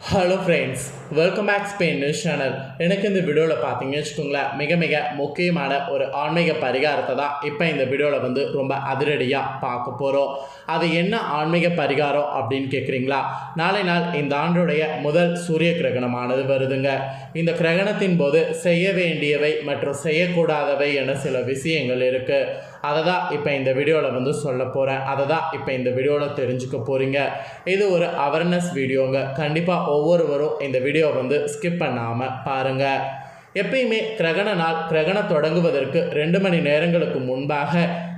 Hello friends welcome back Spain news channel எனக்கு இந்த வீடியோவில் பார்த்தீங்கன்னு வச்சுக்கோங்களேன் மிக மிக முக்கியமான ஒரு ஆன்மீக பரிகாரத்தை தான் இப்போ இந்த வீடியோவில் வந்து ரொம்ப அதிரடியாக பார்க்க போகிறோம் அது என்ன ஆன்மீக பரிகாரம் அப்படின்னு கேட்குறீங்களா நாளை நாள் இந்த ஆண்டுடைய முதல் சூரிய கிரகணமானது வருதுங்க. இந்த கிரகணத்தின் போது செய்ய வேண்டியவை மற்றும் செய்யக்கூடாதவை என சில விஷயங்கள் இருக்குது அதை தான் இப்போ இந்த வீடியோவில் வந்து சொல்ல போகிறேன் அதை தான் இப்போ இந்த வீடியோவில் தெரிஞ்சுக்க போகிறீங்க இது ஒரு அவேர்னஸ் வீடியோங்க கண்டிப்பாக ஒவ்வொருவரும் இந்த வீடியோ வந்து ஸ்கிப் பண்ணாமல் பாருங்கள் எப்பயுமே கிரகண நாள் கிரகணம் தொடங்குவதற்கு ரெண்டு மணி நேரங்களுக்கு முன்பாக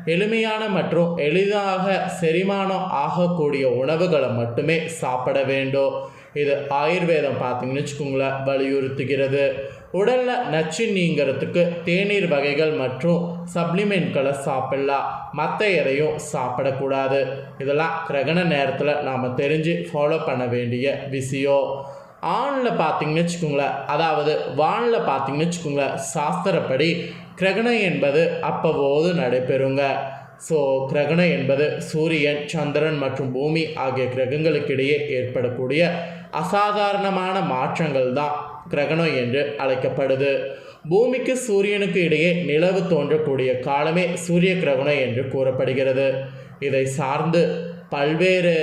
எளிமையான மற்றும் எளிதாக செரிமானம் ஆகக்கூடிய உணவுகளை மட்டுமே சாப்பிட வேண்டும். இது ஆயுர்வேதம் பார்த்தீங்கன்னு வச்சுக்கோங்களேன் வலியுறுத்துகிறது. உடலில் நச்சு நீங்கிறதுக்கு தேநீர் வகைகள் மற்றும் சப்ளிமெண்ட்களை சாப்பிடலாம். மற்ற எதையும் சாப்பிடக்கூடாது. இதெல்லாம் கிரகண நேரத்தில் நாம் தெரிஞ்சு ஃபாலோ பண்ண வேண்டிய விஷயம். ஆணில் பார்த்தீங்கன்னு வச்சுக்கோங்களேன் அதாவது வானில் பார்த்தீங்கன்னு வச்சுக்கோங்களேன் சாஸ்திரப்படி கிரகணம் என்பது அப்போது நடைபெறுங்க. ஸோ கிரகணம் என்பது சூரியன் சந்திரன் மற்றும் பூமி ஆகிய கிரகங்களுக்கிடையே ஏற்படக்கூடிய அசாதாரணமான மாற்றங்கள் தான் கிரகணம் என்று அழைக்கப்படுது. பூமிக்கு சூரியனுக்கு இடையே நிலவு தோன்றக்கூடிய காலமே சூரிய கிரகணம் என்று கூறப்படுகிறது. இதை சார்ந்து பல்வேறு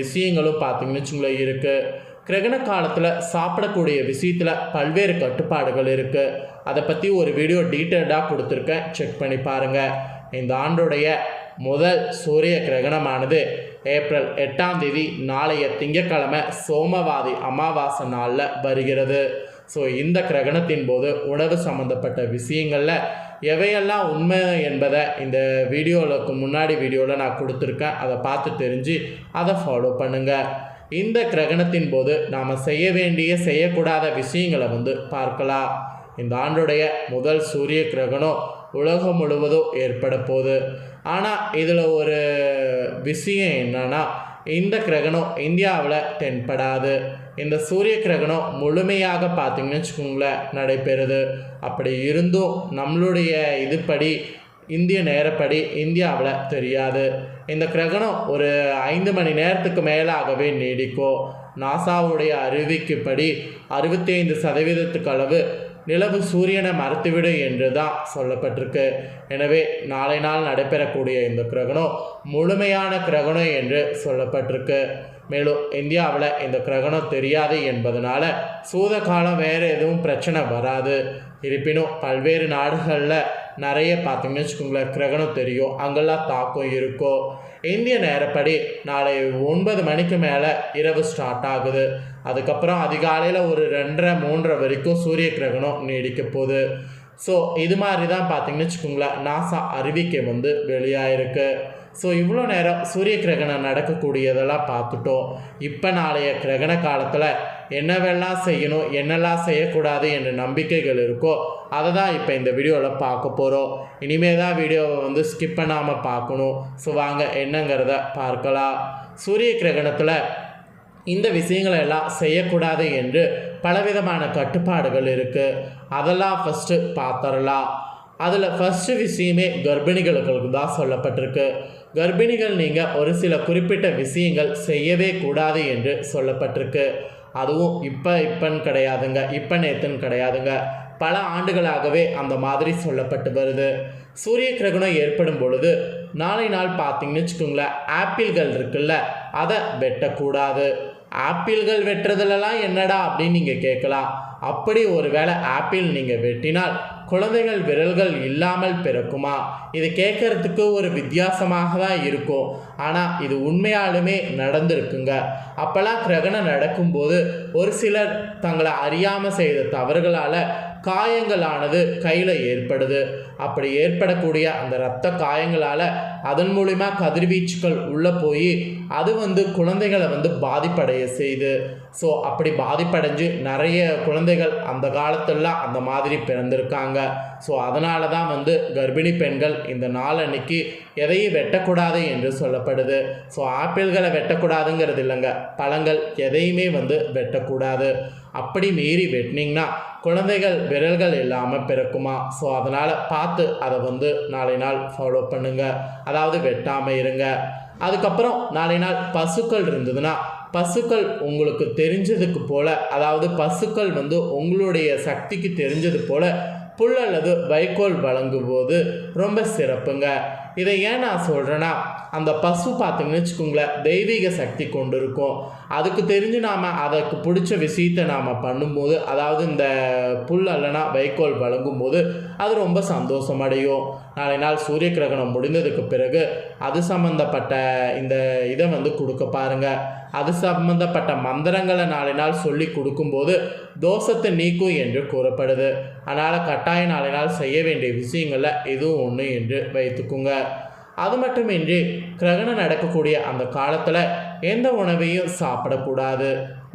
விஷயங்களும் பார்த்தீங்கன்னு வச்சுங்களேன் இருக்குது கிரகண காலத்தில் சாப்பிடக்கூடிய விஷயத்தில் பல்வேறு கட்டுப்பாடுகள் இருக்குது அதை பற்றி ஒரு வீடியோ டீட்டெயில்டாக கொடுத்துருக்கேன். செக் பண்ணி பாருங்கள் இந்த ஆண்டுடைய முதல் சூரிய கிரகணமானது ஏப்ரல் எட்டாம் தேதி நாளைய திங்கட்கிழமை சோமவாதி அமாவாசை நாளில் வருகிறது. ஸோ இந்த கிரகணத்தின் போது உணவு சம்மந்தப்பட்ட விஷயங்களில் எவையெல்லாம் உண்மை என்பதை இந்த வீடியோவுக்கு முன்னாடி வீடியோவில் நான் கொடுத்துருக்கேன். அதை பார்த்து தெரிஞ்சு அதை ஃபாலோ பண்ணுங்கள் இந்த கிரகணத்தின் போது நாம் செய்ய வேண்டிய செய்யக்கூடாத விஷயங்களை வந்து பார்க்கலாம். இந்த ஆண்டுடைய முதல் சூரிய கிரகணம் உலகம் முழுவதும் ஏற்பட போகுது ஆனால் இதில் ஒரு விஷயம் என்னன்னா இந்த கிரகணம் இந்தியாவில் தென்படாது. இந்த சூரிய கிரகணம் முழுமையாக பார்த்தீங்கன்னு வச்சுக்கோங்களேன் நடைபெறுது. அப்படி இருந்தும் நம்மளுடைய இதுபடி இந்திய நேரப்படி இந்தியாவில் தெரியாது. இந்த கிரகணம் ஒரு ஐந்து மணி நேரத்துக்கு மேலாகவே நீடிக்கும். நாசாவுடைய அறிவிக்குப்படி அறுபத்தைந்து சதவீதத்துக்கு அளவு நிலவு சூரியனை மறுத்துவிடும் என்று தான் சொல்லப்பட்டிருக்கு. எனவே நாளை நாள் நடைபெறக்கூடிய இந்த கிரகணம் முழுமையான கிரகணம் என்று சொல்லப்பட்டிருக்கு. மேலும் இந்தியாவில் இந்த கிரகணம் தெரியாது என்பதனால சூத காலம் வேறு எதுவும் பிரச்சனை வராது. இருப்பினும் பல்வேறு நாடுகளில் நிறைய பார்த்தீங்கன்னு வச்சுக்கோங்களேன் கிரகணம் தெரியும். அங்கெல்லாம் தாக்கம் இருக்கும் இந்திய நேரப்படி நாளை ஒன்பது மணிக்கு மேலே இரவு ஸ்டார்ட் ஆகுது. அதுக்கப்புறம் அதிகாலையில் ஒரு ரெண்டரை மூன்றரை வரைக்கும் சூரிய கிரகணம் நீடிக்க போகுது. ஸோ இது மாதிரி தான் பார்த்தீங்கன்னு வச்சுக்கோங்களேன் நாசா அறிவிக்கை வந்து வெளியாயிருக்கு. ஸோ இவ்வளோ நேரம் சூரிய கிரகணம் நடக்கக்கூடியதெல்லாம் பார்த்துட்டோம். இப்போ நாளைய கிரகண காலத்தில் என்னவெல்லாம் செய்யணும் என்னெல்லாம் செய்யக்கூடாது என்ற நம்பிக்கைகள் இருக்கோ அதை தான் இப்போ இந்த வீடியோவில் பார்க்க போகிறோம் இனிமே தான் வீடியோவை வந்து ஸ்கிப் பண்ணாமல் பார்க்கணும். ஸோ வாங்க என்னங்கிறத பார்க்கலாம். சூரிய கிரகணத்தில் இந்த விஷயங்களை எல்லாம் செய்யக்கூடாது என்று பலவிதமான கட்டுப்பாடுகள் இருக்குது அதெல்லாம் ஃபஸ்ட்டு பார்த்துடலாம். அதில் ஃபஸ்ட்டு விஷயமே கர்ப்பிணிகளுக்கு தான் சொல்லப்பட்டிருக்கு. கர்ப்பிணிகள் நீங்கள் ஒரு சில குறிப்பிட்ட விஷயங்கள் செய்யவே கூடாது என்று சொல்லப்பட்டிருக்கு. அதுவும் இப்போ இப்பன்னு கிடையாதுங்க. இப்போ நேத்துன்னு கிடையாதுங்க. பல ஆண்டுகளாகவே அந்த மாதிரி சொல்லப்பட்டு வருது. சூரிய கிரகணம் ஏற்படும் பொழுது நாளை நாள் பார்த்தீங்கன்னு வச்சுக்கோங்களேன் ஆப்பிள்கள் இருக்குல்ல அதை வெட்டக்கூடாது. ஆப்பிள்கள் வெட்டுறதுலலாம் என்னடா அப்படின்னு நீங்கள் கேட்கலாம். அப்படி ஒரு வேளை ஆப்பிள் நீங்கள் வெட்டினால் குழந்தைகள் விரல்கள் இல்லாமல் பிறக்குமா? இது கேட்கறதுக்கு ஒரு வித்தியாசமாக தான் இருக்கும் ஆனால் இது உண்மையாலுமே நடந்திருக்குங்க. அப்போல்லாம் கிரகணம் நடக்கும்போது ஒரு சிலர் தங்களை அறியாமல் செய்த தவறுகளால் காயங்களானது கையில் ஏற்படுது. அப்படி ஏற்படக்கூடிய அந்த இரத்த காயங்களால் அதன் மூலிமா கதிர்வீச்சுகள் உள்ளே போய் அது வந்து குழந்தைகளை வந்து பாதிப்படைய செய்யுது ஸோ அப்படி பாதிப்படைஞ்சு நிறைய குழந்தைகள் அந்த காலத்துலலாம் அந்த மாதிரி பிறந்திருக்காங்க. ஸோ அதனால தான் வந்து கர்ப்பிணி பெண்கள் இந்த நாளன்னைக்கு எதையும் வெட்டக்கூடாது என்று சொல்லப்படுது. ஸோ ஆப்பிள்களை வெட்டக்கூடாதுங்கிறது இல்லைங்க. பழங்கள் எதையுமே வந்து வெட்டக்கூடாது. அப்படி மீறி வெட்டினீங்கன்னா குழந்தைகள் விரல்கள் இல்லாமல் பிறக்குமா? ஸோ அதனால் பார்த்து அதை வந்து நாளை நாள் ஃபாலோ பண்ணுங்க. அதாவது வெட்டாமல் இருங்க. அதுக்கப்புறம் நாளை நாள் பசுக்கள் இருந்ததுன்னா பசுக்கள் உங்களுக்கு தெரிஞ்சதுக்கு போல அதாவது பசுக்கள் வந்து உங்களுடைய சக்திக்கு தெரிஞ்சது போல புல் அல்லது வைக்கோல் வழங்கும்போது ரொம்ப சிறப்புங்க. இதை ஏன் நான் சொல்கிறேன்னா அந்த பசு பார்த்தீங்கன்னு வச்சுக்கோங்களேன் தெய்வீக சக்தி கொண்டு இருக்கும் அதுக்கு தெரிஞ்சு நாம் அதற்கு பிடிச்ச விஷயத்தை நாம் பண்ணும்போது அதாவது இந்த புல் அல்லனா வைக்கோல் வழங்கும் போது அது ரொம்ப சந்தோஷமடையும். நாளை நாள் சூரிய கிரகணம் முடிந்ததுக்கு பிறகு அது சம்மந்தப்பட்ட இந்த இதை வந்து கொடுக்க பாருங்கள் அது சம்பந்தப்பட்ட மந்திரங்களை நாளை நாள் சொல்லி கொடுக்கும்போது தோஷத்தை நீக்கும் என்று கூறப்படுது. அதனால் கட்டாய நாளை நாள் செய்ய வேண்டிய விஷயங்களில் இதுவும் ஒன்று என்று வைத்துக்குங்க. அது மட்டுமின்றி கிரகணம் நடக்கக்கூடிய அந்த காலத்தில் எந்த உணவையும் சாப்பிடக்கூடாது.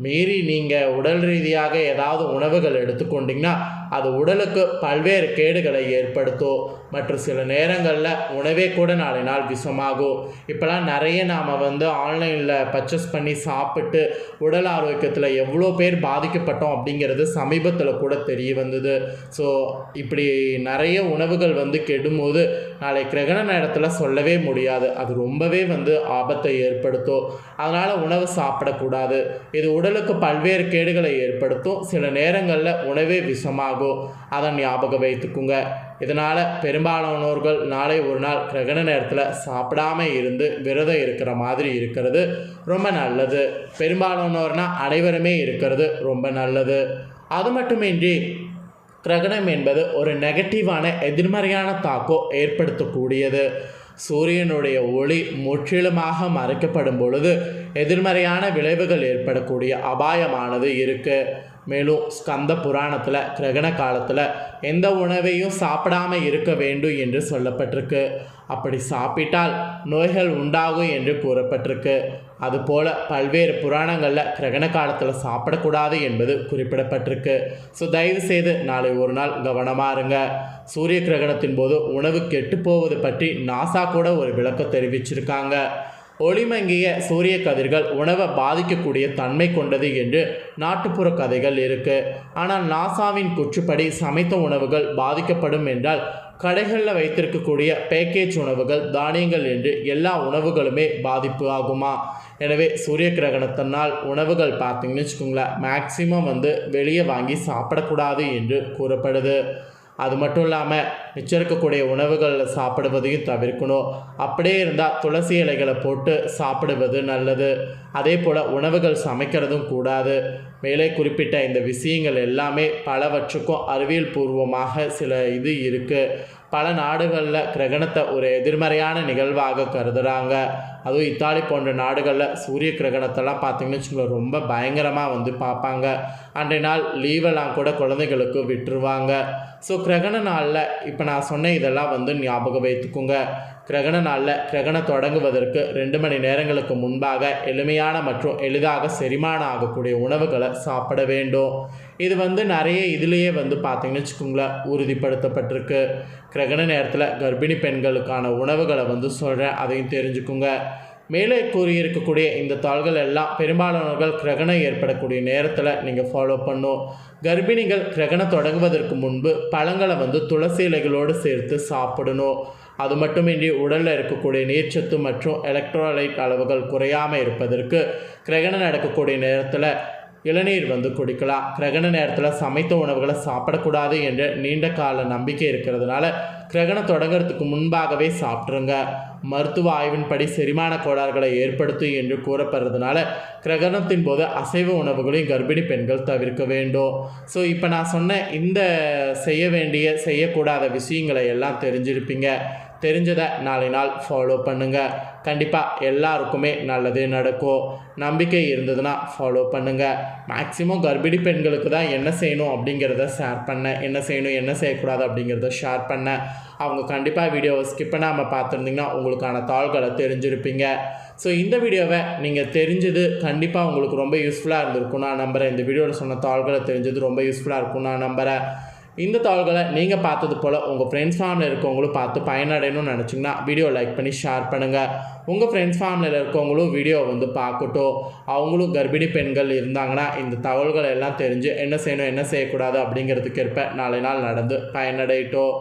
மீறி நீங்கள் உடல் ரீதியாக ஏதாவது உணவுகள் எடுத்துக்கொண்டிங்கன்னா அது உடலுக்கு பல்வேறு கேடுகளை ஏற்படுத்தும். மற்றும் சில நேரங்களில் உணவே கூட நாளை நாள் விஷமாகும். இப்போலாம் நிறைய நாம் வந்து ஆன்லைனில் பர்ச்சேஸ் பண்ணி சாப்பிட்டு உடல் ஆரோக்கியத்தில் எவ்வளோ பேர் பாதிக்கப்பட்டோம் அப்படிங்கிறது சமீபத்தில் கூட தெரிய வந்தது. ஸோ இப்படி நிறைய உணவுகள் வந்து கெடும்போது நாளை கிரகண நேரத்தில் சொல்லவே முடியாது. அது ரொம்பவே வந்து ஆபத்தை ஏற்படுத்தும். அதனால் உணவு சாப்பிடக்கூடாது. இது உடலுக்கு பல்வேறு கேடுகளை ஏற்படுத்தும். சில நேரங்களில் உணவே விஷமாகும். அதை ஞாபகம் வைத்துக்குங்க. இதனால் பெரும்பாலானோர்கள் நாளை ஒரு நாள் கிரகண நேரத்தில் சாப்பிடாம இருந்து விரதம் இருக்கிற மாதிரி இருக்கிறது. ரொம்ப நல்லது. பெரும்பாலானோர்னால் அனைவருமே இருக்கிறது ரொம்ப நல்லது. அது மட்டுமின்றி கிரகணம் என்பது ஒரு நெகட்டிவான எதிர்மறையான தாக்கம் ஏற்படுத்தக்கூடியது. சூரியனுடைய ஒளி முற்றிலுமாக மறைக்கப்படும் பொழுது எதிர்மறையான விளைவுகள் ஏற்படக்கூடிய அபாயமானது இருக்குது மேலும் ஸ்கந்த புராணத்தில் கிரகண காலத்தில் எந்த உணவையும் சாப்பிடாம இருக்க வேண்டும் என்று சொல்லப்பட்டிருக்கு. அப்படி சாப்பிட்டால் நோய்கள் உண்டாகும் என்று கூறப்பட்டிருக்கு. அதுபோல் பல்வேறு புராணங்களில் கிரகண காலத்தில் சாப்பிடக்கூடாது என்பது குறிப்பிடப்பட்டிருக்கு. ஸோ தயவு செய்து நாளை ஒரு நாள் கவனமாக இருங்க. சூரிய கிரகணத்தின் போது உணவு கெட்டு போவது பற்றி நாசா கூட ஒரு விளக்கம் தெரிவிச்சிருக்காங்க. ஒளிமங்கிய சூரிய கதிர்கள் உணவை பாதிக்கக்கூடிய தன்மை கொண்டது என்று நாட்டுப்புற கதைகள் இருக்கு. ஆனால் நாசாவின் குற்றுப்படி சமைத்த உணவுகள் பாதிக்கப்படும் என்றால் கடைகளில் வைத்திருக்கக்கூடிய பேக்கேஜ் உணவுகள் தானியங்கள் என்று எல்லா உணவுகளுமே பாதிப்பு ஆகுமா? எனவே சூரிய கிரகணத்தினால் உணவுகள் பார்த்தீங்கன்னு வச்சுக்கோங்களேன் மேக்சிமம் வந்து வெளியே வாங்கி சாப்பிடக்கூடாது என்று கூறப்படுது. அது மட்டும் இல்லாமல் மிச்சம் இருக்கக்கூடிய உணவுகள் சாப்பிடுவதையும் தவிர்க்கணும். அப்படியே இருந்தால் துளசி இலைகளை போட்டு சாப்பிடுவது நல்லது. அதே போல் உணவுகள் சமைக்கிறதும் கூடாது. மேலே குறிப்பிட்ட இந்த விஷயங்கள் எல்லாமே பலவற்றுக்கும் அறிவியல் பூர்வமாக சில இது இருக்குது பல நாடுகளில் கிரகணத்தை ஒரு எதிர்மறையான நிகழ்வாக கருதுகிறாங்க அதுவும் இத்தாலி போன்ற நாடுகளில் சூரிய கிரகணத்தெல்லாம் பார்த்தீங்கன்னு வச்சுக்கோங்களேன் ரொம்ப பயங்கரமாக வந்து பார்ப்பாங்க. அன்றைய நாள் லீவெல்லாம் கூட குழந்தைகளுக்கு விட்டுருவாங்க. ஸோ கிரகண நாளில் இப்போ நான் சொன்ன இதெல்லாம் வந்து ஞாபகம் வைத்துக்குங்க. கிரகண நாளில் கிரகணம் தொடங்குவதற்கு ரெண்டு மணி நேரங்களுக்கு முன்பாக எளிமையான மற்றும் எளிதாக செரிமானம் ஆகக்கூடிய உணவுகளை சாப்பிட வேண்டும். இது வந்து நிறைய இதுலேயே வந்து பார்த்திங்கன்னு வச்சுக்கோங்களேன் உறுதிப்படுத்தப்பட்டிருக்கு. கிரகண நேரத்தில் கர்ப்பிணி பெண்களுக்கான உணவுகளை வந்து சொல்கிறேன் அதையும் தெரிஞ்சுக்குங்க. மேலே கூறியிருக்கக்கூடிய இந்த தாள்கள் எல்லாம் பெரும்பாலானவர்கள் கிரகணம் ஏற்படக்கூடிய நேரத்தில் நீங்கள் ஃபாலோ பண்ணும். கர்ப்பிணிகள் கிரகணம் தொடங்குவதற்கு முன்பு பழங்களை வந்து துளசி இலைகளோடு சேர்த்து சாப்பிடணும். அது மட்டுமின்றி உடலில் இருக்கக்கூடிய நீர்ச்சத்து மற்றும் எலக்ட்ரோலைட் அளவுகள் குறையாமல் இருப்பதற்கு கிரகணம் நடக்கக்கூடிய நேரத்தில் இளநீர் வந்து குடிக்கலாம். கிரகண நேரத்தில் சமைத்த உணவுகளை சாப்பிடக்கூடாது என்ற நீண்ட கால நம்பிக்கை இருக்கிறதுனால கிரகணம் தொடங்குறதுக்கு முன்பாகவே சாப்பிட்ருங்க மருத்துவ ஆய்வின்படி செரிமான கோளாறுகளை ஏற்படுத்தும் என்று கூறப்படுறதுனால கிரகணத்தின் போது அசைவ உணவுகளையும் கர்ப்பிணி பெண்கள் தவிர்க்க வேண்டும். ஸோ இப்போ நான் சொன்ன இந்த செய்ய வேண்டிய செய்யக்கூடாத விஷயங்களை எல்லாம் தெரிஞ்சிருப்பீங்க. தெரிஞ்சதை நாளை நாள் ஃபாலோ பண்ணுங்கள் கண்டிப்பாக எல்லாருக்குமே நல்லது நடக்கும். நம்பிக்கை இருந்ததுன்னா ஃபாலோ பண்ணுங்கள் மேக்ஸிமம் கர்ப்பிணி பெண்களுக்கு தான் என்ன செய்யணும் அப்படிங்கிறத ஷேர் பண்ணேன் என்ன செய்யணும் என்ன செய்யக்கூடாது அப்படிங்கிறத ஷேர் பண்ணேன் அவங்க கண்டிப்பாக வீடியோவை ஸ்கிப் பண்ணாமல் பார்த்துருந்தீங்கன்னா உங்களுக்கான தாள்களை தெரிஞ்சிருப்பீங்க. ஸோ இந்த வீடியோவை நீங்கள் தெரிஞ்சது கண்டிப்பாக உங்களுக்கு ரொம்ப யூஸ்ஃபுல்லாக இருந்திருக்கும் நான் நம்புகிறேன் இந்த வீடியோவில் சொன்ன தாள்களை தெரிஞ்சது ரொம்ப யூஸ்ஃபுல்லாக இருக்கும் நான் நம்புகிறேன் இந்த தாள்களை நீங்கள் பார்த்தது போல் உங்கள் ஃப்ரெண்ட்ஸ் ஃபேமிலியில் இருக்கவங்களும் பார்த்து பயனடையணும்னு நினச்சிங்கன்னா வீடியோ லைக் பண்ணி ஷேர் பண்ணுங்கள் உங்கள் ஃப்ரெண்ட்ஸ் ஃபேமிலியில் இருக்கவங்களும் வீடியோ வந்து பார்க்கட்டும். அவங்களும் கர்ப்பிணி பெண்கள் இருந்தாங்கன்னா இந்த தகவல்களை எல்லாம் தெரிஞ்சு என்ன செய்யணும் என்ன செய்யக்கூடாது அப்படிங்கிறதுக்கு ஏற்ப நாளை நாள் நடந்து பயனடையட்டும்.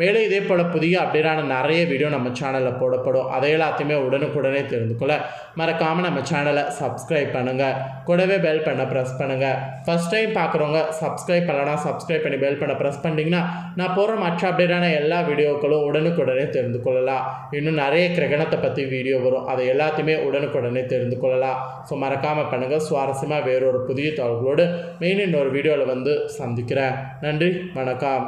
மேலும் இதே போல் புதிய அப்டேட்டான நிறைய வீடியோ நம்ம சேனலில் போடப்படும். அதை எல்லாத்தையுமே உடனுக்குடனே தெரிந்து கொள்ள மறக்காமல் நம்ம சேனலை சப்ஸ்கிரைப் பண்ணுங்கள் கூடவே பெல் பண்ண ப்ரெஸ் பண்ணுங்கள் ஃபஸ்ட் டைம் பார்க்குறவங்க சப்ஸ்கிரைப் பண்ணலாம் சப்ஸ்கிரைப் பண்ணி பெல் பண்ண ப்ரெஸ் பண்ணிட்டீங்கன்னா நான் போகிற மற்ற அப்டேட்டான எல்லா வீடியோக்களும் உடனுக்குடனே தெரிந்து கொள்ளலாம். இன்னும் நிறைய கிரகணத்தை பற்றி வீடியோ வரும். அதை எல்லாத்தையுமே உடனுக்குடனே தெரிந்து கொள்ளலாம். ஸோ மறக்காமல் பண்ணுங்கள் சுவாரஸ்யமாக வேறொரு புதிய தகவல்களோடு மெயின் இன்னொரு வீடியோவில் வந்து சந்திக்கிறேன். நன்றி. வணக்கம்.